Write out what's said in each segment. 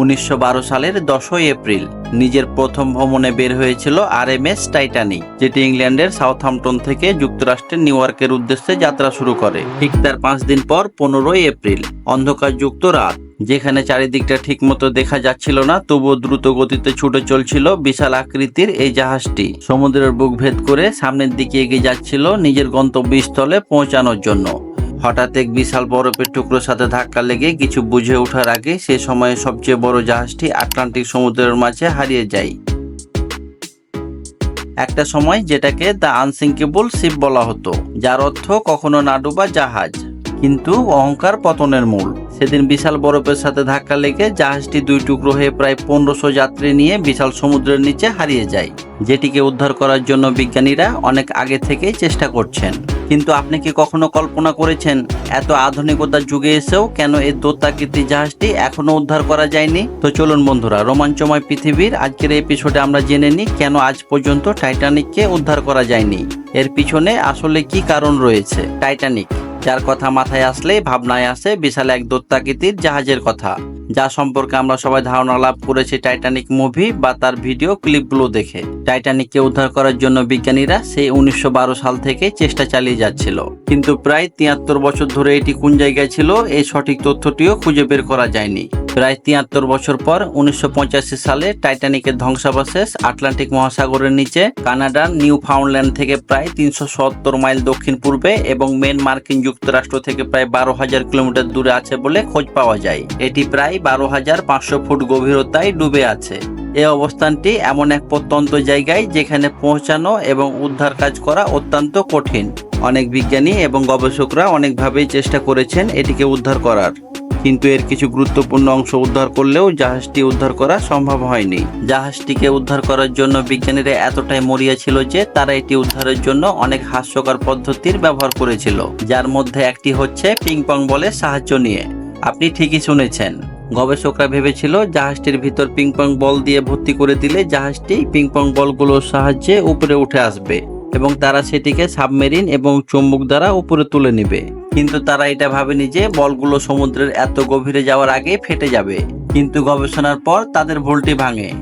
উনিশশো বারো সালের দশই এপ্রিল। নিজের প্রথম ভ্রমণে বের হয়েছিল আর এম এস টাইটানিক, যেটি ইংল্যান্ডের সাউথহ্যাম্পটন থেকে যুক্তরাষ্ট্রের নিউ ইয়র্কের উদ্দেশ্যে যাত্রা শুরু করে। ঠিক তার পাঁচ দিন পর পনেরোই এপ্রিল অন্ধকারযুক্ত রাত, যেখানে চারিদিকটা ঠিকমতো দেখা যাচ্ছিল না, তবুও দ্রুত গতিতে ছুটে চলছিল বিশাল আকৃতির এই জাহাজটি। সমুদ্রের বুক ভেদ করে সামনের দিকে এগিয়ে যাচ্ছিল নিজের গন্তব্যস্থলে পৌঁছানোর জন্য। হঠাৎ এক বিশাল বরফের টুকরোর সাথে ধাক্কা লেগে কিছু বুঝে ওঠার আগে সে সময়ে সবচেয়ে বড় জাহাজটি আটলান্টিক সমুদ্রের মাঝে হারিয়ে যায়। একটা সময় যেটাকে দ্য আনসিঙ্কেবল শিপ বলা হতো, যার অর্থ কখনো না ডুবা জাহাজ, কিন্তু অহংকার পতনের মূল। সেদিন বিশাল বরফের সাথে ধাক্কা লেগে জাহাজটি দুই টুকরো হয়ে প্রায় পনেরোশো যাত্রী নিয়ে বিশাল সমুদ্রের নিচে হারিয়ে যায়, যেটিকে উদ্ধার করার জন্য বিজ্ঞানীরা অনেক আগে থেকেই চেষ্টা করছেন। কিন্তু আপনি কি কখনো কল্পনা করেছেন এত আধুনিকতার যুগে এসেও কেন এই দোতাকৃতি জাহাজটি এখনও উদ্ধার করা যায়নি? তো চলুন বন্ধুরা, রোমাঞ্চময় পৃথিবীর আজকের এপিসোডে আমরা জেনে নিই কেন আজ পর্যন্ত টাইটানিককে উদ্ধার করা যায়নি। এর পিছনে আসলে কি কারণ রয়েছে? টাইটানিক। যার কথা মাথায় আসলেই ভাবনায় আসে, বিশাল এক দত্তাকৃতির জাহাজের কথা। যা সম্পর্কে আমরা সবাই ধারণা লাভ করেছি টাইটানিক মুভি বা তার ভিডিও ক্লিপগুলো দেখে। টাইটানিককে উদ্ধার করার জন্য বিজ্ঞানীরা সেই উনিশশো বারো সাল থেকে চেষ্টা চালিয়ে যাচ্ছিল। কিন্তু প্রায় তিয়াত্তর বছর ধরে এটি কোন জায়গায় ছিল, এই সঠিক তথ্যটিও খুঁজে বের করা যায়নি। প্রায় তিয়াত্তর বছর পর উনিশশো পঁচাশি সালে টাইটানিকের ধ্বংসাবশেষ আটলান্টিক মহাসাগরের নিচে, কানাডার নিউ ফাউন্ডল্যান্ড থেকে প্রায় তিনশো সত্তর মাইল দক্ষিণ পূর্বে এবং মেন মার্কিন যুক্তরাষ্ট্র থেকে প্রায় বারো হাজার কিলোমিটার দূরে আছে বলে খোঁজ পাওয়া যায়। এটি প্রায় বারো হাজার পাঁচশো ফুট গভীরতায় ডুবে আছে। এই অবস্থানটি এমন এক প্রত্যন্ত জায়গায় যেখানে পৌঁছানো এবং উদ্ধার কাজ করা অত্যন্ত কঠিন। অনেক বিজ্ঞানী এবং গবেষকরা অনেকভাবেই চেষ্টা করেছেন এটিকে উদ্ধার করার। কিন্তু এর কিছু গুরুত্বপূর্ণ অংশ উদ্ধার করলেও জাহাজটি উদ্ধার করা সম্ভব হয়নি। জাহাজটিকে উদ্ধার করার জন্য বিজ্ঞানীরা এতটাই মরিয়া ছিল যে তারা এটি উদ্ধারের জন্য অনেক হাস্যকর পদ্ধতির ব্যবহার করেছিল, যার মধ্যে একটি হচ্ছে পিং পং বলের সাহায্য নিয়ে। আপনি ঠিকই শুনেছেন। গবেষকরা ভেবেছিল জাহাজটির ভিতর পিং পং বল দিয়ে ভর্তি করে দিলে জাহাজটি পিং পং বলগুলোর সাহায্যে উপরে উঠে আসবে এবং তারা সেটিকে সাবমেরিন এবং চুম্বক দ্বারা উপরে তুলে নেবে। কিন্তু তারা এটা ভাবেনি যে বলগুলো সমুদ্রের এত গভীরে যাওয়ার আগে ফেটে যাবে। কিন্তু গবেষণার পর তাদের ভুলটি ভাঙে।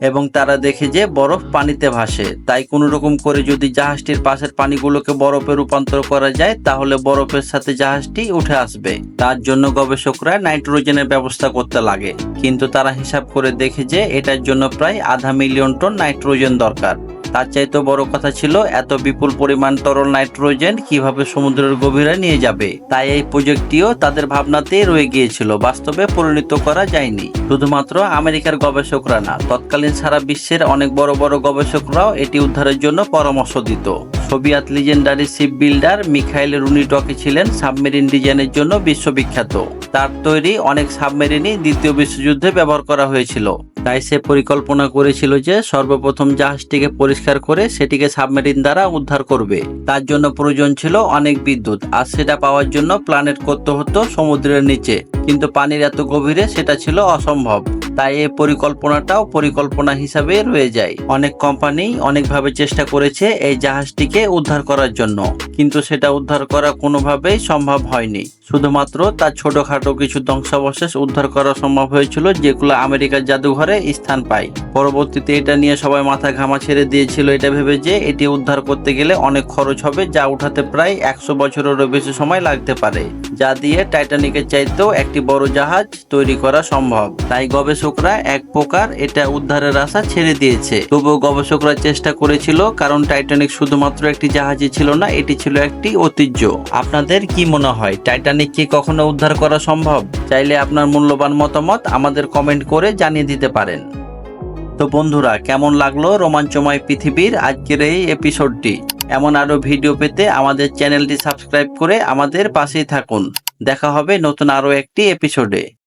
এবং তারা দেখে যে বরফ পানিতে ভাসে। তাই কোনো রকম করে যদি জাহাজটির পাশের পানিগুলোকে বরফে রূপান্তর করা যায়, তাহলে বরফের সাথে জাহাজটি উঠে আসবে। তার জন্য গবেষকরা নাইট্রোজেনের ব্যবস্থা করতে লাগে। কিন্তু তারা হিসাব করে দেখে যে এটার জন্য প্রায় আধা মিলিয়ন টন নাইট্রোজেন দরকার। তার চাইতে বড় কথা ছিল, এত বিপুল পরিমাণ তরল নাইট্রোজেন কীভাবে সমুদ্রের গভীরে নিয়ে যাবে? তাই এই প্রজেক্টটিও তাদের ভাবনাতেই রয়ে গিয়েছিল, বাস্তবে পরিণত করা যায়নি। শুধুমাত্র আমেরিকার গবেষকরা না, তৎকালীন সারা বিশ্বের অনেক বড় বড় গবেষকরাও এটি উদ্ধারের জন্য পরামর্শ দিত। Soviet legendary ship builder Mikhail রুনিটকি ছিলেন সাবমেরিন ডিজাইনের জন্য বিশ্ববিখ্যাত। তার তৈরি অনেক সাবমেরিনই দ্বিতীয় বিশ্বযুদ্ধে ব্যবহার করা হয়েছিল। তাই সে পরিকল্পনা করেছিল যে সর্বপ্রথম জাহাজটিকে পরিষ্কার করে সেটিকে সাবমেরিন দ্বারা উদ্ধার করবে। তার জন্য প্রয়োজন ছিল অনেক বিদ্যুৎ, আর সেটা পাওয়ার জন্য প্ল্যানেট করতে হতো সমুদ্রের নিচে। কিন্তু পানির এত গভীরে সেটা ছিল অসম্ভব। তাই এই পরিকল্পনাটাও পরিকল্পনা হিসাবে রয়ে যায়। অনেক কোম্পানি অনেকভাবে চেষ্টা করেছে এই জাহাজটিকে উদ্ধার করার জন্য। কিন্তু সেটা উদ্ধার করা কোনোভাবেই সম্ভব হয়নি। শুধুমাত্র তার ছোটখাটো কিছু ধ্বংসাবশেষ উদ্ধার করা সম্ভব হয়েছিল যেগুলো আমেরিকার জাদুঘরে স্থান পায়। পরবর্তীতে এটা নিয়ে সবাই মাথা ঘামা ছেড়ে দিয়েছিল এটা ভেবে যে এটি উদ্ধার করতে গেলে অনেক খরচ হবে, যা উঠাতে প্রায় একশো বছরেরও বেশি সময় লাগতে পারে। যা দিয়ে টাইটানিকের চাইতেও একটি বড় জাহাজ তৈরি করা সম্ভব। তাই গবেষকরা এক প্রকার এটা উদ্ধারের আশা ছেড়ে দিয়েছে। তবুও গবেষকরা চেষ্টা করেছিল, কারণ টাইটানিক শুধুমাত্র একটি জাহাজই ছিল না, এটি ছিল একটি ঐতিহ্য। আপনাদের কি মনে হয়, টাইটানিক কি কখনো উদ্ধার করা সম্ভব? চাইলে আপনার মূল্যবান মতামত আমাদের কমেন্ট করে জানিয়ে দিতে পারেন। তো বন্ধুরা, কেমন লাগল রোমাঞ্চময় পৃথিবীর আজকের এই এপিসোডটি? এমন আরও ভিডিও পেতে আমাদের চ্যানেলটি সাবস্ক্রাইব করে আমাদের পাশেই থাকুন। দেখা হবে নতুন আরও একটি এপিসোডে